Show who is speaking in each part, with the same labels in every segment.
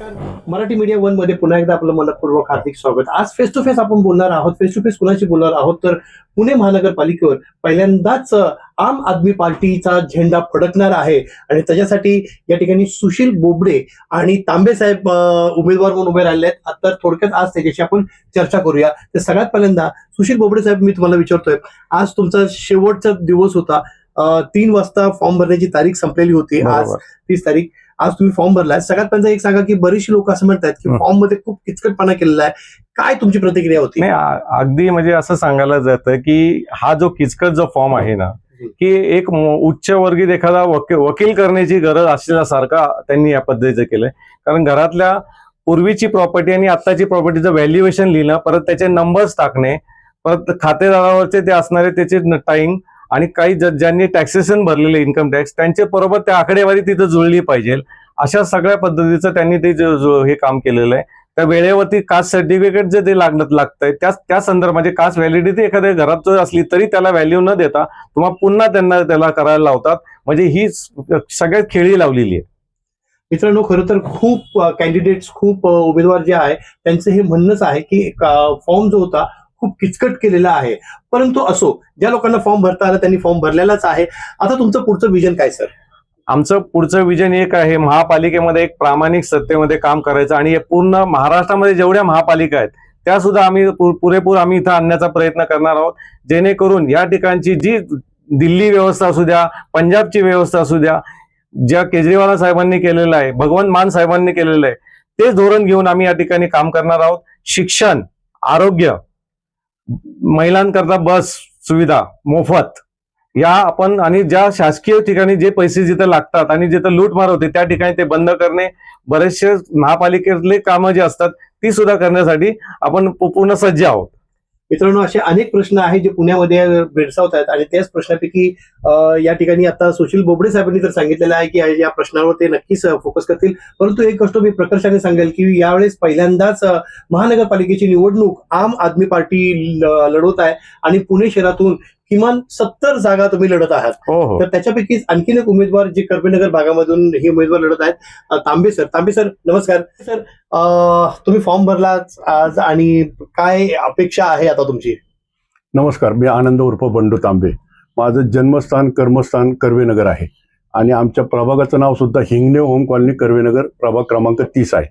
Speaker 1: Marathi media वनमध्ये पुन्हा एकदा आपलं मनपूर्वक हार्दिक स्वागत. आज फेस टू फेस आपण बोलणार आहोत फेस टू फेस कुणाशी बोलणार आहोत? तर पुणे महानगरपालिकेवर पहिल्यांदाच आम आदमी पार्टीचा झेंडा फडकणार आहे. आणि त्याच्यासाठी या ठिकाणी सुशील बोबडे आणि तांबे साहेब उमेदवार म्हणून उभे राहिले आहेत. आता थोडक्यात आज त्याच्याशी आपण चर्चा करूया. तर सगळ्यात पहिल्यांदा सुशील बोबडे साहेब मी तुम्हाला विचारतोय आज तुमचा शेवटचा दिवस होता. तीन वाजता फॉर्म भरण्याची तारीख संपलेली होती. आज. तीस तारीख. आज तुम्ही फॉर्म भरलाय सगळ्यात पहिल्यांदा एक सांगा की बरीचशी लोक असं म्हणतात की. फॉर्ममध्ये खूप किचकटपणा केलेला आहे काय तुमची प्रतिक्रिया होती
Speaker 2: नाही अगदी म्हणजे असं सांगायला जातं की हा जो किचकट जो फॉर्म आहे ना. की एक उच्च वर्गीय एखादा वकील वकील करण्याची गरज असल्यासारखा त्यांनी या पद्धतीचं केलंय कारण घरातल्या पूर्वीची प्रॉपर्टी आणि आत्ताची प्रॉपर्टीचं व्हॅल्युएशन लिहिणं परत त्याचे नंबर्स टाकणे परत खातेदारावरचे ते असणारे त्याचे टाईम आणि काही ज्यांनी टॅक्सेशन भरलेले इन्कम टॅक्स त्यांच्या बरोबर त्या आकडेवारी तिथं जुळली पाहिजे. अशा सगळ्या पद्धतीचं त्यांनी ते हे काम केलेलं आहे त्या वेळेवरती कास्ट सर्टिफिकेट जे ते लागत लागतंय त्या त्या संदर्भात म्हणजे कास्ट व्हॅलिडिटी एखाद्या घरात जर असली तरी त्याला व्हॅल्यू न देता तुम्हाला पुन्हा त्यांना त्याला करायला लावतात. म्हणजे ही सगळ्यात खेळी लावलेली आहे.
Speaker 1: मित्रांनो खरं तर खूप कॅन्डिडेट्स खूप उमेदवार जे आहे त्यांचं हे म्हणणंच आहे की फॉर्म जो होता खूप किचकट केलेला आहे. परंतु असो ज्या लोकांना फॉर्म भरता आला त्यांनी फॉर्म भरलेलाच आहे. आता तुमचं पुढचं विजन काय सर
Speaker 2: आमचं पुढचं विजन एक आहे महापालिकेमध्ये एक प्रामाणिक सत्तेमध्ये काम करायचं आणि पूर्ण महाराष्ट्रामध्ये जेवढ्या महापालिका आहेत त्या सुद्धा आम्ही पुरेपूर आम्ही इथं आणण्याचा प्रयत्न करणार आहोत. जेणेकरून या ठिकाणची जी दिल्ली व्यवस्था असू द्या पंजाबची व्यवस्था असू द्या ज्या केजरीवाल साहेबांनी केलेलं आहे भगवंत मान साहेबांनी केलेलं आहे तेच धोरण घेऊन आम्ही या ठिकाणी काम करणार आहोत. शिक्षण आरोग्य महिलांकरता बस सुविधा मोफत या आपण आणि ज्या शासकीय ठिकाणी जे पैसे जिथं लागतात आणि जिथं लूटमार होते त्या ठिकाणी ते बंद करणे बरेचसे महापालिकेतले कामं जे असतात ती सुद्धा करण्यासाठी आपण पूर्ण सज्ज आहोत.
Speaker 1: मित्रांनो असे अनेक प्रश्न आहेत जे पुण्यामध्ये भेडसावत आहेत आणि त्याच प्रश्नापैकी या ठिकाणी आता सुशील बोबडे साहेबांनी तर सांगितलेलं आहे की या प्रश्नावर ते नक्कीच फोकस करतील. परंतु एक गोष्ट मी प्रकर्षाने सांगेल की यावेळेस पहिल्यांदाच महानगरपालिकेची निवडणूक आम आदमी पार्टी लढवत आहे आणि पुणे शहरातून किमान सत्तर जागा तुम्ही लढत आहात.
Speaker 2: हो हो.
Speaker 1: तर त्याच्यापैकीच आणखीन एक उमेदवार जे कर्वेनगर भागामधून हे उमेदवार लढत आहेत तांबे सर. तांबे सर नमस्कार. सर तुम्ही फॉर्म भरलाच आज आणि काय अपेक्षा आहे आता तुमची?
Speaker 3: नमस्कार मी आनंद उर्फ बंडू तांबे. माझं जन्मस्थान कर्मस्थान कर्वेनगर आहे. आणि आमच्या प्रभागाचं नाव सुद्धा हिंगणे होम कॉलनी कर्वेनगर प्रभाग क्रमांक तीस आहे.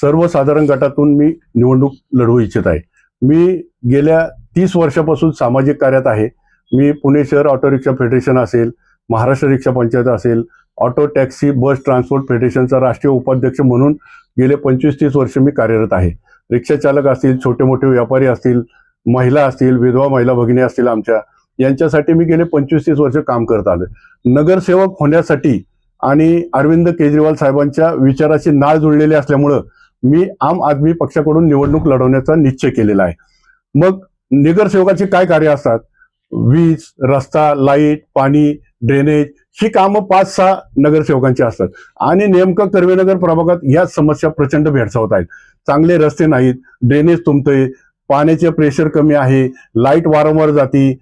Speaker 3: सर्वसाधारण गटातून मी निवडणूक लढवू इच्छित आहे. मी गेल्या तीस वर्षापासून सामाजिक कार्यात आहे. मी पुणे शहर ऑटो रिक्षा फेडरेशन असेल महाराष्ट्र रिक्षा पंचायत असेल ऑटो टॅक्सी बस ट्रान्सपोर्ट फेडरेशनचा राष्ट्रीय उपाध्यक्ष म्हणून गेले पंचवीस तीस वर्ष मी कार्यरत आहे. रिक्षा चालक असतील छोटे मोठे व्यापारी असतील महिला असतील विधवा महिला भगिनी असतील आमच्या यांच्यासाठी मी गेले पंचवीस तीस वर्ष काम करत आलोय. नगरसेवक होण्यासाठी आणि अरविंद केजरीवाल साहेबांच्या विचाराची नाळ जुळलेली असल्यामुळं मी आम आदमी पक्षाकडून निवडणूक लढवण्याचा निश्चय केलेला आहे. मग नगरसेवकाचे काय कार्य असतात? वीज रस्ता लाइट पाणी ड्रेनेज ही कामं पाच सहा नगरसेवकांची असतात. आणि नेमकं कर्वेनगर प्रभागात या समस्या प्रचंड भेडसावत आहेत. चांगले रस्ते नाहीत ड्रेनेज तुंबतंय पाण्याचे प्रेशर कमी आहे लाइट वारंवार जाती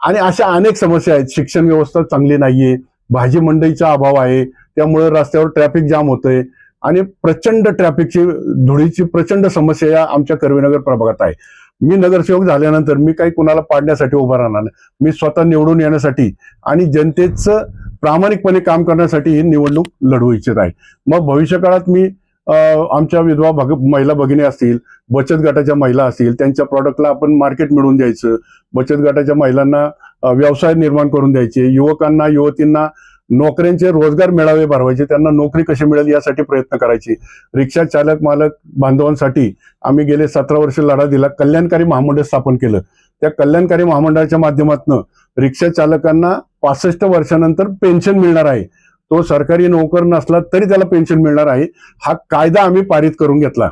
Speaker 3: आणि अशा अनेक समस्या आहेत. शिक्षण व्यवस्था चांगली नाहीये. भाजी मंडईचा अभाव आहे. त्यामुळे रस्त्यावर ट्रॅफिक जाम होतंय. आणि प्रचंड ट्रॅफिकची धुळीची प्रचंड समस्या या आमच्या कर्वीनगर प्रभागात आहे. मी नगरसेवक झाल्यानंतर मी काही कुणाला पाडण्यासाठी उभा राहणार नाही. मी स्वतः निवडून येण्यासाठी आणि जनतेचं प्रामाणिकपणे काम करण्यासाठी ही निवडणूक लढवू इच्छित आहे. मग भविष्यकाळात मी आमच्या विधवा भग महिला भगिनी असतील बचत गटाच्या महिला असतील त्यांच्या प्रॉडक्टला आपण मार्केट मिळवून द्यायचं. बचत गटाच्या महिलांना व्यवसाय निर्माण करून द्यायचे. युवकांना युवतींना नोकऱ्यांचे रोजगार मेळावे भरवायचे. त्यांना नोकरी कशी मिळेल यासाठी प्रयत्न करायचे. रिक्षा चालक मालक बांधवांसाठी आम्ही गेले सतरा वर्ष लढा दिला. कल्याणकारी महामंडळ स्थापन केलं. त्या कल्याणकारी महामंडळाच्या माध्यमातून रिक्षा चालकांना पासष्ट वर्षानंतर पेन्शन मिळणार आहे. तो सरकारी नोकर नसला तरी त्याला पेन्शन मिळणार आहे. हा कायदा आम्ही पारित करून घेतला.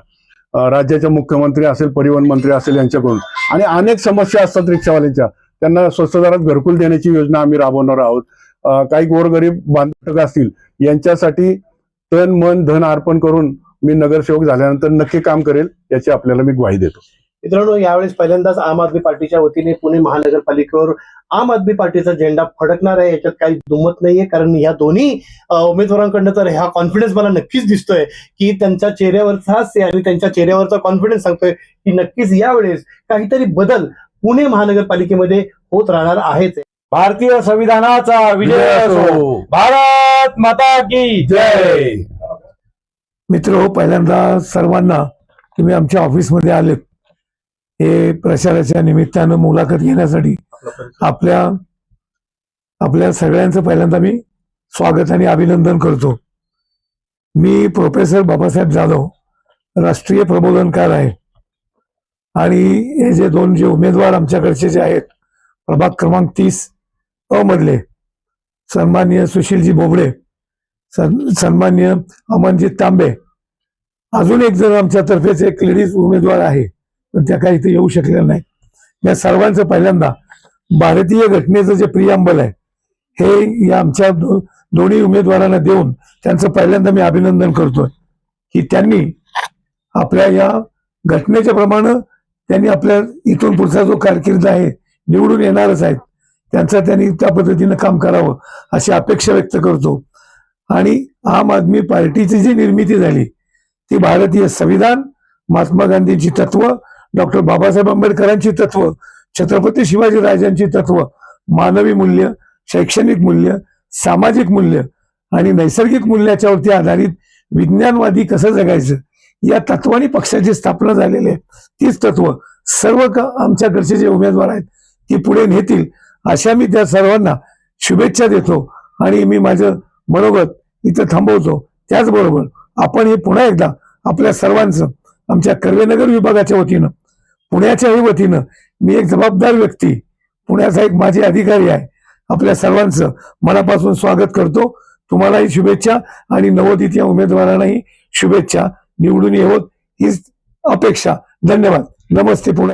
Speaker 3: राज्याच्या राज्याचे मुख्यमंत्री असेल परिवहन मंत्री असेल यांच्याकडून. आणि अनेक समस्या असतात रिक्षावाल्यांच्या. त्यांना स्वस्त दरात घरकुल देण्याची योजना आम्ही राबवणार आहोत. काही गोरगरीब बांधक असतील यांच्यासाठी तन मन धन अर्पण करून मी नगरसेवक झाल्यानंतर नक्की काम करेल याची आपल्याला मी ग्वाही देतो.
Speaker 1: मित्रांनो यावेळेस पहिल्यांदाच आम आदमी पार्टीच्या वतीने पुणे महानगरपालिकेवर आम आदमी पार्टीचा झेंडा फडकणार आहे. याच्यात काही दुमत नाहीये कारण या दोन्ही उमेदवारांकडनं तर हा कॉन्फिडन्स मला नक्कीच दिसतोय की त्यांच्या चेहऱ्यावरचा हास्य आणि त्यांच्या चेहऱ्यावरचा कॉन्फिडन्स सांगतोय की नक्कीच यावेळेस काहीतरी बदल पुणे महानगरपालिकेमध्ये होत राहणार आहेच.
Speaker 2: भारतीय संविधानाचा विजय असो. भारत माता की
Speaker 3: जय.
Speaker 4: मित्र हो पहिल्यांदा सर्वांना तुम्ही आमच्या ऑफिसमध्ये आलेत. हे प्रचाराच्या निमित्तानं मुलाखत घेण्यासाठी आपल्या आपल्या सगळ्यांचं पहिल्यांदा मी स्वागत आणि अभिनंदन करतो. मी प्रोफेसर बाबासाहेब जाधव राष्ट्रीय प्रबोधनकार आहे. आणि हे जे दोन जे उमेदवार आमच्याकडचे जे आहेत प्रभाग क्रमांक तीस अमधले सन्मान्य सुशीलजी बोबडे सन्मान्य अमनजीत तांबे अजून एक जण आमच्यातर्फेच एक लेडीज उमेदवार आहे पण त्या काही इथे येऊ शकलेल्या नाही या सर्वांचं पहिल्यांदा भारतीय घटनेचं जे प्रियांबल आहे हे या आमच्या दो- दोन्ही उमेदवारांना देऊन त्यांचं पहिल्यांदा मी अभिनंदन करतोय. की त्यांनी आपल्या या घटनेच्या प्रमाणे त्यांनी आपल्या इथून पुढचा जो कारकीर्द आहे निवडून येणारच आहेत. त्यांचं त्यांनी त्या पद्धतीनं काम करावं अशी अपेक्षा व्यक्त करतो. आणि आम आदमी पार्टीची जी निर्मिती झाली ती भारतीय संविधान महात्मा गांधींची तत्व डॉक्टर बाबासाहेब आंबेडकरांची तत्व छत्रपती शिवाजी राजांची तत्व मानवी मूल्य शैक्षणिक मूल्य सामाजिक मूल्य आणि नैसर्गिक मूल्याच्यावरती आधारित विज्ञानवादी कसं जगायचं या तत्वानी पक्षाची स्थापना झालेली आहे. तीच तत्व सर्व आमच्याकडचे जे उमेदवार आहेत ती पुढे नेतील अशा मी त्या सर्वांना शुभेच्छा देतो आणि मी माझं मनोगत इथं थांबवतो. त्याचबरोबर आपण हे पुन्हा एकदा आपल्या सर्वांचं आमच्या कर्वेनगर विभागाच्या वतीनं पुण्याच्याही वतीनं मी एक जबाबदार व्यक्ती पुण्याचा एक माझे अधिकारी आहे आपल्या सर्वांचं मनापासून स्वागत करतो. तुम्हालाही शुभेच्छा आणि नवोदित या उमेदवारांनाही शुभेच्छा. निवडून येवत हीच अपेक्षा. धन्यवाद. नमस्ते पुणे.